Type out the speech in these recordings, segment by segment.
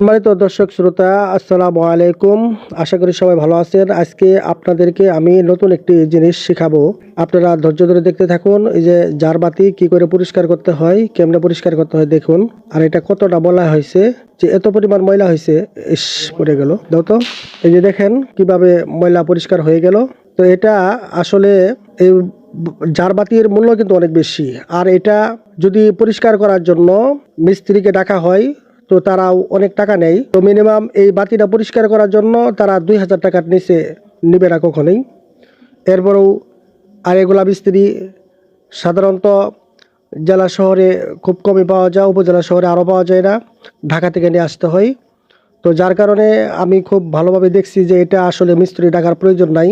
সম্মানিত দর্শক শ্রোতা, আসসালামু আলাইকুম। আশা করি সবাই ভালো আছেন। আজকে আপনাদেরকে আমি নতুন একটি জিনিস শেখাবো। আপনারা ধৈর্য ধরে দেখতে থাকুন, এই যে জারবাতি কি করে পরিষ্কার করতে হয়, কেমনে পরিষ্কার করতে হয় দেখুন। আর এটা কতটা বলা হয়েছে, যে এত পরিমাণ ময়লা হয়েছে, ইস, পড়ে গেল। দাও তো। এই যে দেখেন কীভাবে ময়লা পরিষ্কার হয়ে গেল। তো এটা আসলে এই জারবাতির মূল্য কিন্তু অনেক বেশি। আর এটা যদি পরিষ্কার করার জন্য মিস্ত্রিকে ডাকা হয়, তো তারাও অনেক টাকা নেয়। তো মিনিমাম এই বাতিটা পরিষ্কার করার জন্য তারা দুই হাজার টাকার নিচে নেবে না কখনোই। এরপরেও আর এগুলা মিস্ত্রি সাধারণত জেলা শহরে খুব কমই পাওয়া যায়, উপজেলা শহরে আরও পাওয়া যায় না, ঢাকা থেকে নিয়ে আসতে হয়। তো যার কারণে আমি খুব ভালোভাবে দেখছি যে এটা আসলে মিস্ত্রি ডাকার প্রয়োজন নাই।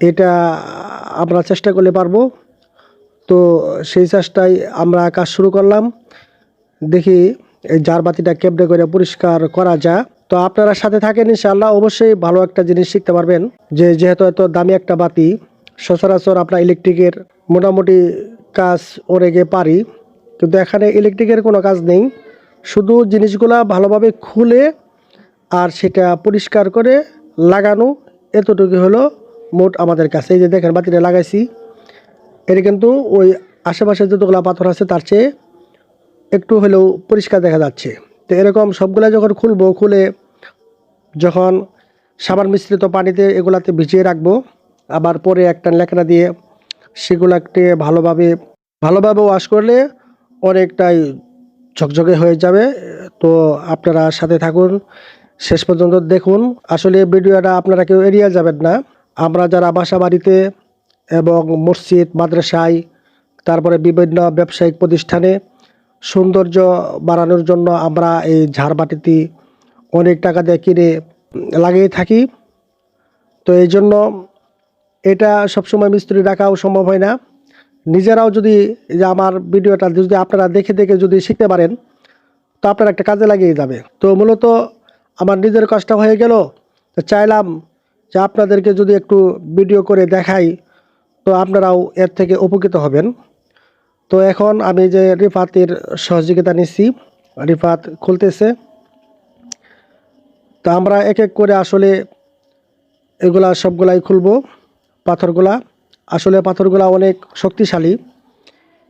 এটা আমরা চেষ্টা করলে পারব। তো সেই চেষ্টায় আমরা কাজ শুরু করলাম। দেখি এই জার বাতিটা কেমনে করে পরিষ্কার করা যায়। তো আপনারা সাথে থাকেন ইনশাআল্লাহ, অবশ্যই ভালো একটা জিনিস শিখতে পারবেন। যে যেহেতু এত দামি একটা বাতি, সচরাচর আপনার ইলেকট্রিকের মোটামুটি কাজ ওরে গিয়ে পারি। কিন্তু এখানে ইলেকট্রিকের কোনো কাজ নেই। শুধু জিনিসগুলা ভালোভাবে খুলে আর সেটা পরিষ্কার করে লাগানো এতটুকু হলো মোট আমাদের কাছে, এই যে দেখেন বাতিটা লাগাইছি, এটা কিন্তু ওই আশেপাশে যতগুলো পাথর আছে তার চেয়ে একটু হলেও পরিষ্কার দেখা যাচ্ছে। তো এরকম সবগুলা যখন খুলবো, খুলে যখন সাবান মিশ্রিত পানিতে এগুলাতে ভিজিয়ে রাখব, আবার পরে একটা লেখনা দিয়ে সেগুলাকে ভালোভাবে ভালোভাবে ওয়াশ করলে অনেকটাই ঝকঝকে হয়ে যাবে। তো আপনারা সাথে থাকুন, শেষ পর্যন্ত দেখুন। আসলে ভিডিওটা আপনারা কেউ এড়িয়ে যাবেন না। আমরা যারা বাসা বাড়িতে এবং মসজিদ, মাদ্রাসায়, তারপরে বিভিন্ন ব্যবসায়িক প্রতিষ্ঠানে সৌন্দর্য বাড়ানোর জন্য আমরা এই ঝাড়বাতিটি অনেক টাকা দিয়ে কিনে লাগিয়ে থাকি। তো এই জন্য এটা সবসময় মিস্ত্রি রাখাও সম্ভব হয় না। নিজেরাও যদি যে আমার ভিডিওটা যদি আপনারা দেখে দেখে যদি শিখতে পারেন, তো আপনার একটা কাজে লাগিয়ে যাবে। তো মূলত আমার নিজের কষ্ট হয়ে গেল। তো চাইলাম যে আপনাদেরকে যদি একটু ভিডিও করে দেখাই, তো আপনারাও এর থেকে উপকৃত হবেন। তো এখন আমি যে রিফাতের সহযোগিতা নিচ্ছি, রিফাত খুলতেছে। তো আমরা এক এক করে আসলে এগুলা সবগুলাই খুলবো, পাথরগুলা। আসলে পাথরগুলা অনেক শক্তিশালী।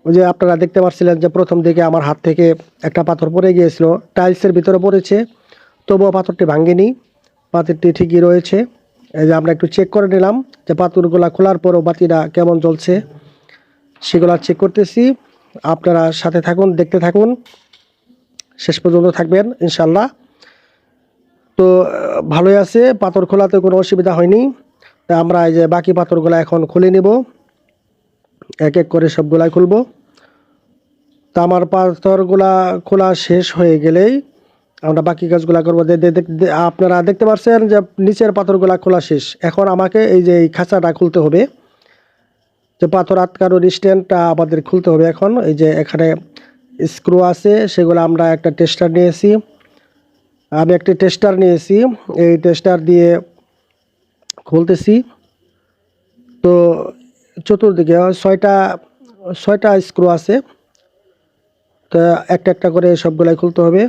ওই যে আপনারা দেখতে পাচ্ছিলেন যে প্রথম দিকে আমার হাত থেকে একটা পাথর পড়ে গিয়েছিল, টাইলসের ভিতরে পড়েছে, তবুও পাথরটি ভাঙেনি পাথরটি ঠিকই রয়েছে। এই যে আমরা একটু চেক করে নিলাম যে পাথরগুলা খোলার পরও বাতিটা কেমন জ্বলছে। সেগুলো চেক করতেছি। আপনারা সাথে থাকুন, দেখতে থাকুন। শেষ পর্যন্ত থাকবেন ইনশাল্লাহ তো, ভালোই আছে, পাথর খোলাতে কোনো অসুবিধা হয়নি। তা আমরা এই যে বাকি পাথরগুলো এখন খুলে নেব। এক এক করে সবগুলাই খুলব। তা আমার পাথরগুলা খোলা শেষ হয়ে গেলেই আমরা বাকি কাজগুলা করব। আপনারা দেখতে পাচ্ছেন যে নিচের পাথরগুলা খোলা শেষ। এখন আমাকে এই যে এই খাঁচাটা খুলতে হবে, যে পাথর আটকানোর স্ট্যান্ডটা আমাদের খুলতে হবে এখন। এই যে এখানে স্ক্রু আছে, সেগুলো আমরা একটা টেস্টার নিয়েছি। আমি একটি টেস্টার নিয়েছি, এই টেস্টার দিয়ে খুলতেছি। তো চতুর্দিকে ছয়টা ছয়টা স্ক্রু আছে। তো একটা একটা করে সবগুলাই খুলতে হবে।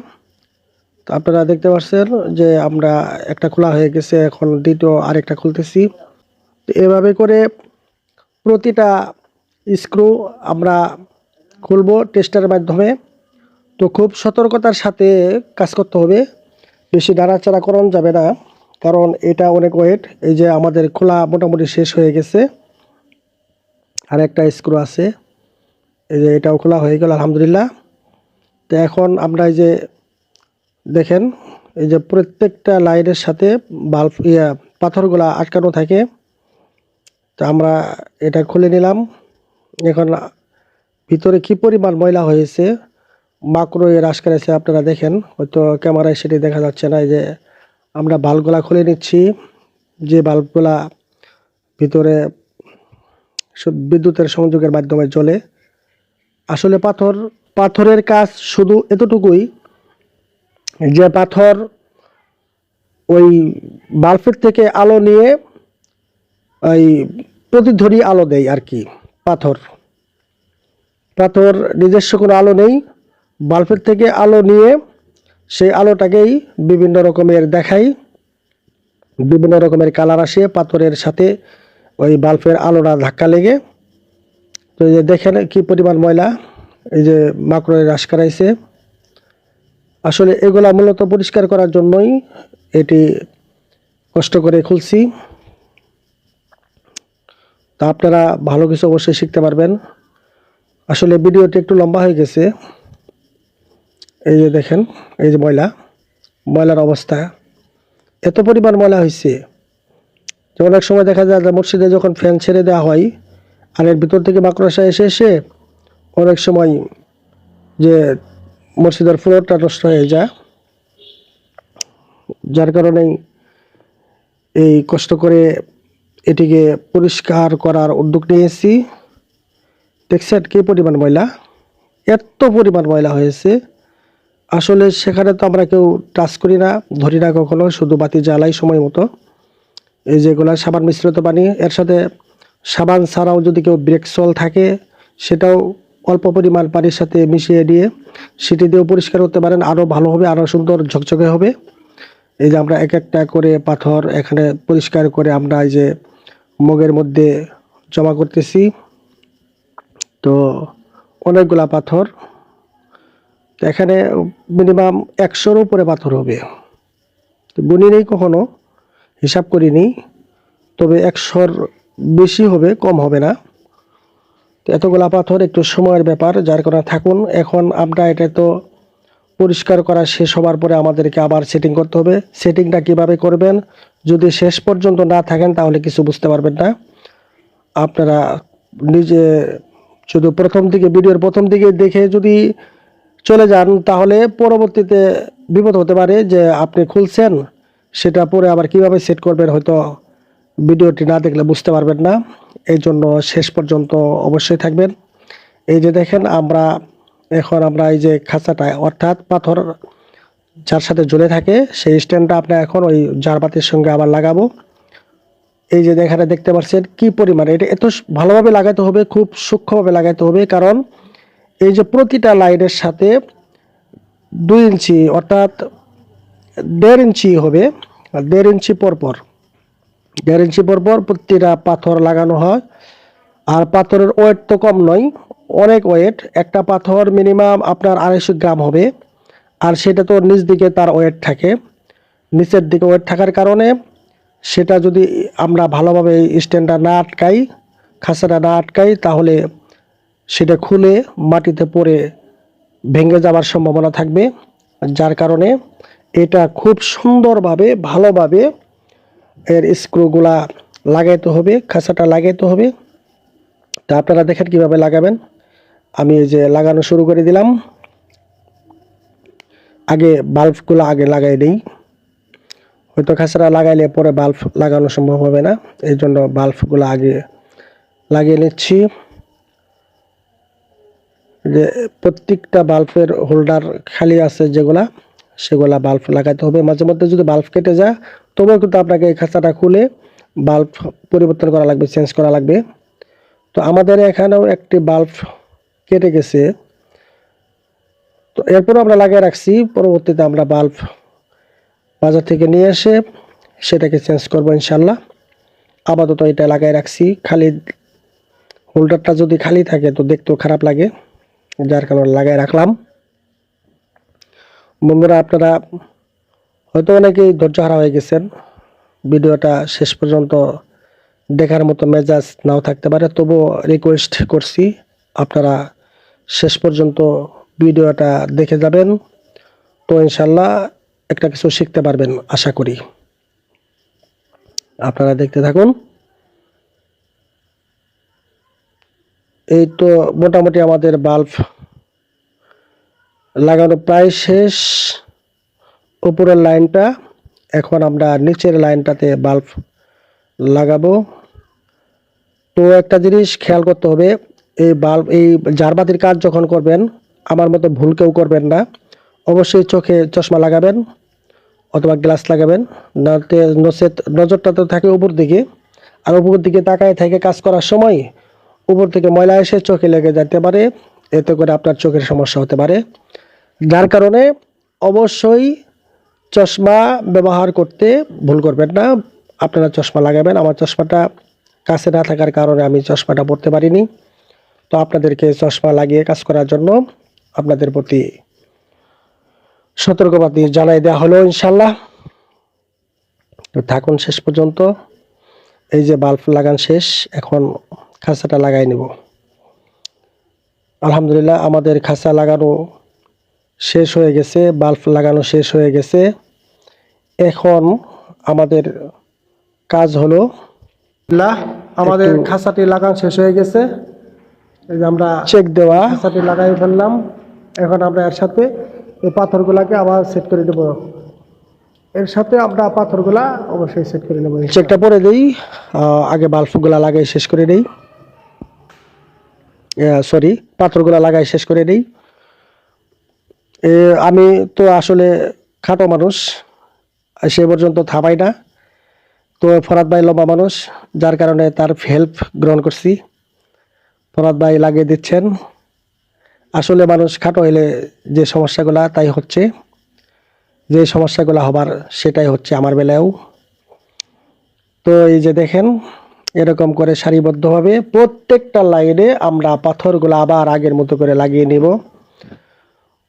তো আপনারা দেখতে পাচ্ছেন যে আমরা একটা খোলা হয়ে গেছে, এখন দ্বিতীয় আরেকটা খুলতেছি। তো এভাবে করে প্রতিটা স্ক্রু আমরা খুলব টেস্টারের মাধ্যমে। তো খুব সতর্কতার সাথে কাজ করতে হবে, বেশি নাড়াচাড়া করানো যাবে না, কারণ এটা অনেক ওয়েট এই যে আমাদের খোলা মোটামুটি শেষ হয়ে গেছে। আর একটা স্ক্রু আছে, এই যে এটাও খোলা হয়ে গেল, আলহামদুলিল্লাহ। তো এখন আমরা এই যে দেখেন, এই যে প্রত্যেকটা লাইনের সাথে বাল্ব, ইয়া, পাথরগুলা আটকানো থাকে। তো আমরা এটা খুলে নিলাম। এখন ভিতরে কি পরিমাণ ময়লা হয়েছে, মাকড়ো এর আশ করেছে আপনারা দেখেন। হয়তো ক্যামেরায় সেটি দেখা যাচ্ছে না, এই যে আমরা বাল্বগুলা খুলে নিচ্ছি। যে বাল্বগুলা ভিতরে বিদ্যুতের সংযোগের মাধ্যমে চলে আসলে পাথর, পাথরের কাজ শুধু এতটুকুই যে পাথর ওই বাল্বের থেকে আলো নিয়ে ওই প্রতিধ্বনি আলো দেয় আর কি, পাথর। পাথর নিজস্ব কোনো আলো নেই বাল্বের থেকে আলো নিয়ে সেই আলোটাকেই বিভিন্ন রকমের দেখাই বিভিন্ন রকমের কালার আসে পাথরের সাথে ওই বাল্বের আলোটা ধাক্কা লেগে। তো এই যে দেখেন কি পরিমাণ ময়লা, এই যে মাকড়ের হ্রাস করাইছে। আসলে এগুলা মূলত পরিষ্কার করার জন্যই এটি কষ্ট করে খুলছি। তা আপনারা ভালো কিছু অবশ্যই শিখতে পারবেন। আসলে ভিডিওটি একটু লম্বা হয়ে গেছে। এই যে দেখেন, এই যে ময়লা, ময়লার অবস্থা। এত পরিমাণ ময়লা হয়েছে যে অনেক সময় দেখা যায় মসজিদে যখন ফ্যান ছেড়ে দেওয়া হয় আর এর ভিতর থেকে মাকড়সা এসে এসে অনেক সময় যে মসজিদের ফ্লোরটা নষ্ট হয়ে যায়। যার কারণেই এই কষ্ট করে এটিকে পরিষ্কার করার উদ্যোগ নিয়েছি। দেখছেন কি পরিমাণ ময়লা? এত পরিমাণ ময়লা হয়েছে। আসলে সেখানে তো আমরা কেউ টাচ করি না, ধরি না কখনো, শুধু বাতি জ্বালাই সময় মতো। এই যেগুলা সাবান মিশ্রিত পানি, এর সাথে সাবান ছাড়াও যদি কেউ ব্রেক সল থাকে, সেটাও অল্প পরিমাণ পানির সাথে মিশিয়ে দিয়ে সেটি দিয়েও পরিষ্কার করতে পারেন। আরও ভালো হবে আরও সুন্দর, ঝকঝকে হবে। এই যে আমরা এক একটা করে পাথর এখানে পরিষ্কার করে আমরা এই যে মগের মধ্যে জমা করতেছি। তো অনেকগুলা পাথর। এখানে মিনিমাম একশোর উপরে পাথর হবে। গুনি নেই কখনো, হিসাব করিনি। তবে একশোর বেশি হবে, কম হবে না। তো এতগুলা পাথর, একটু সময়ের ব্যাপার, যার কারণে থাকুন। এখন আমরা এটা তো পরিষ্কার করা শেষ হওয়ার পরে আমাদেরকে আবার সেটিং করতে হবে। সেটিংটা কীভাবে করবেন? যদি শেষ পর্যন্ত না থাকেন, তাহলে কিছু বুঝতে পারবেন না। আপনারা নিজে শুধু প্রথম দিকে, ভিডিওর প্রথম দিকে দেখে যদি চলে যান, তাহলে পরবর্তীতে বিপদ হতে পারে যে আপনি খুলছেন, সেটা পরে আবার কীভাবে সেট করবেন, হয়তো ভিডিওটি না দেখলে বুঝতে পারবেন না। এই জন্য শেষ পর্যন্ত অবশ্যই থাকবেন। এই যে দেখেন, আমরা এখন আমরা এই যে খাঁচাটায়, অর্থাৎ পাথর যার সাথে ঝুলে থাকে, সেই স্ট্যান্ডটা আমরা এখন ওই জারবাতির সঙ্গে আবার লাগাবো। এই যে এখানে দেখতে পাচ্ছেন কি পরিমাণে, এটা এত ভালোভাবে লাগাতে হবে, খুব সূক্ষ্মভাবে লাগাতে হবে, কারণ এই যে প্রতিটা লাইনের সাথে দুই ইঞ্চি অর্থাৎ দেড় ইঞ্চি হবে, দেড় ইঞ্চি পর পর দেড় ইঞ্চি পর পর প্রতিটা পাথর লাগানো হয়। আর পাথরের ওয়েট তো কম নয়, অনেক ওয়েট একটা পাথর মিনিমাম আপনার আড়াইশো গ্রাম হবে। আর সেটা তো নিচ দিকে তার ওয়েট থাকে। নিচের দিকে ওয়েট থাকার কারণে সেটা যদি আমরা ভালোভাবে স্ট্যান্ডটা না আটকাই, খাঁচাটা না আটকাই, তাহলে সেটা খুলে মাটিতে পড়ে ভেঙে যাওয়ার সম্ভাবনা থাকবে। যার কারণে এটা খুব সুন্দরভাবে, ভালোভাবে এর স্ক্রুগুলা লাগাইতে হবে, খাঁচাটা লাগাইতে হবে। তা আপনারা দেখেন কীভাবে লাগাবেন। আমি যে লাগানো শুরু করে দিলাম। আগে বাল্বগুলো আগে লাগাই দিই। হয়তো খাঁচাটা লাগাইলে পরে বাল্ব লাগানো সম্ভব হবে না। এই জন্য বাল্বগুলো আগে লাগিয়ে নিচ্ছি। যে প্রত্যেকটা বাল্বের হোল্ডার খালি আছে যেগুলা, সেগুলা বাল্ব লাগাতে হবে। মাঝে মধ্যে যদি বাল্ব কেটে যায় তবুও কিন্তু আপনাকে এই খাঁচাটা খুলে বাল্ব পরিবর্তন করা লাগবে চেঞ্জ করা লাগবে। তো আমাদের এখানেও একটি বাল্ব কেটে গেছে। তো এরপরও আমরা লাগিয়ে রাখছি, পরবর্তীতে আমরা বাল্ব বাজার থেকে নিয়ে এসে সেটাকে চেঞ্জ করব ইনশাল্লাহ আপাতত এটা লাগাই রাখছি, খালি হোল্ডারটা যদি খালি থাকে তো দেখতেও খারাপ লাগে, যার কারণে লাগাই রাখলাম। বন্ধুরা, আপনারা হয়তো অনেকেই ধৈর্য হারা হয়ে গেছেন। ভিডিওটা শেষ পর্যন্ত দেখার মতো মেজাজ নাও থাকতে পারে। তবুও রিকোয়েস্ট করছি, আপনারা শেষ পর্যন্ত ভিডিওটা দেখে যাবেন। তো ইনশাল্লাহ একটা কিছু শিখতে পারবেন, আশা করি। আপনারা দেখতে থাকুন। এই তো মোটামুটি আমাদের বাল্ব লাগানো প্রায় শেষ। উপরের লাইনটা, এখন আমরা নিচের লাইনটাতে বাল্ব লাগাবো। তো একটা জিনিস খেয়াল করতে হবে, এই বাল্ব এই জারবাতির কাজ যখন করবেন, আমার মতো ভুল কেউ করবেন না। অবশ্যই চোখে চশমা লাগাবেন অথবা গ্লাস লাগাবেন নাতে নচেত নজরটা তো থাকে উপর দিকে। আর উপর দিকে তাকায় থেকে কাজ করার সময় উপর থেকে ময়লা এসে চোখে লেগে যেতে পারে, এতে করে আপনার চোখের সমস্যা হতে পারে। যার কারণে অবশ্যই চশমা ব্যবহার করতে ভুল করবেন না। আপনারা চশমা লাগাবেন। আমার চশমাটা কাছে না থাকার কারণে আমি চশমাটা পরতে পারিনি। তো আপনাদেরকে চশমা লাগিয়ে কাজ করার জন্য আপনাদের প্রতি সতর্কবাদী জানাই দেওয়া হলো ইনশাল্লাহ তো থাকুন শেষ পর্যন্ত। এই যে বাল্ব লাগান শেষ, এখন খাঁচাটা লাগাই নেব। আলহামদুলিল্লাহ, আমাদের খাঁচা লাগানো শেষ হয়ে গেছে বাল্ব লাগানো শেষ হয়ে গেছে। এখন আমাদের কাজ হলো আমাদের খাঁচাটি লাগানো শেষ হয়ে গেছে। এই যে আমরা চেক দেওয়া। খাঁচাটি লাগাই ফেললাম। এখন আমরা এর সাথে এই পাথরগুলাকে আবার সেট করে দেবো এর সাথে আমরা পাথরগুলা অবশ্যই সেট করে নেব। চেকটা পরে দিই। আগে বাল্বগুলা লাগাই শেষ করে দিই। সরি পাথরগুলা লাগাই শেষ করে দিই। আমি তো আসলে খাটো মানুষ সে পর্যন্ত থামাই না। তো ফরাদ ভাই লম্বা মানুষ, যার কারণে তার হেল্প গ্রহণ করছি। ফরাদ ভাই লাগিয়ে দিচ্ছেন। আসলে মানুষ খাটো হলে যে সমস্যাগুলা, তাই হচ্ছে। যে সমস্যাগুলো হবার, সেটাই হচ্ছে আমার বেলায়ও। তো এই যে দেখেন, এরকম করে সারিবদ্ধভাবে প্রত্যেকটা লাইনে আমরা পাথরগুলো আবার আগের মতো করে লাগিয়ে নিব।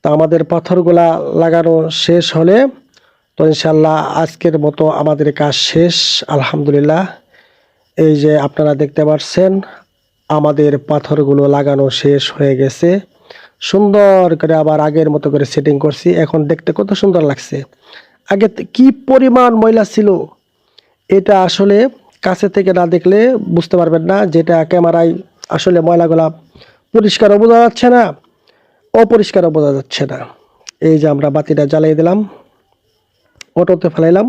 তো আমাদের পাথরগুলা লাগানো শেষ হলে তো ইনশাল্লাহ আজকের মতো আমাদের কাজ শেষ। আলহামদুলিল্লাহ। এই যে আপনারা দেখতে পাচ্ছেন আমাদের পাথরগুলো লাগানো শেষ হয়ে গেছে। সুন্দর করে আবার আগের মতো করে সেটিং করছি। এখন দেখতে কত সুন্দর লাগছে। আগে কি পরিমাণ ময়লা ছিল? এটা আসলে কাছে থেকে না দেখলে বুঝতে পারবেন না। যেটা ক্যামেরায় আসলে ময়লাগুলা পরিষ্কারও বোঝা যাচ্ছে না। অপরিষ্কারও বোঝা যাচ্ছে না। এই যে আমরা বাতিটা জ্বালিয়ে দিলাম, অটোতে ফেলাইলাম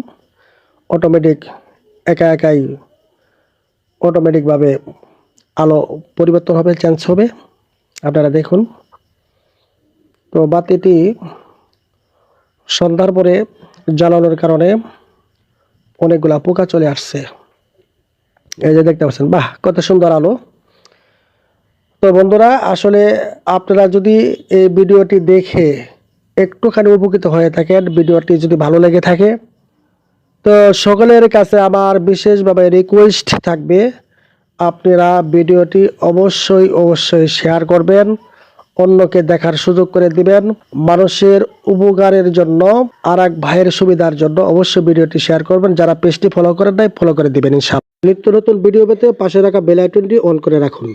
অটোমেটিক একা একাই অটোমেটিকভাবে আলো পরিবর্তন হবে চেঞ্জ হবে। আপনারা দেখুন, তো বাতিটি সন্ধ্যার পরে জ্বালানোর কারণে অনেকগুলা পোকা চলে আসছে। এই যে দেখতে পাচ্ছেন, বাহ, কত সুন্দর আলো। তো বন্ধুরা, আসলে আপনারা যদি এই ভিডিওটি দেখে একটুখানি উপকৃত হয়ে থাকেন, ভিডিওটি যদি ভালো লেগে থাকে, তো সকলের কাছে আমার বিশেষভাবে রিকোয়েস্ট থাকবে, আপনারা ভিডিওটি অবশ্যই অবশ্যই শেয়ার করবেন, অন্যকে দেখার সুযোগ করে দিবেন, মানুষের উপকারের জন্য আর এক ভাইয়ের সুবিধার জন্য অবশ্যই ভিডিওটি শেয়ার করবেন, যারা পেজটি ফলো করেন নাই ফলো করে দিবেন ইনশাআল্লাহ। নিত্য নতুন ভিডিও পেতে পাশে রাখা বেল অন করে রাখুন।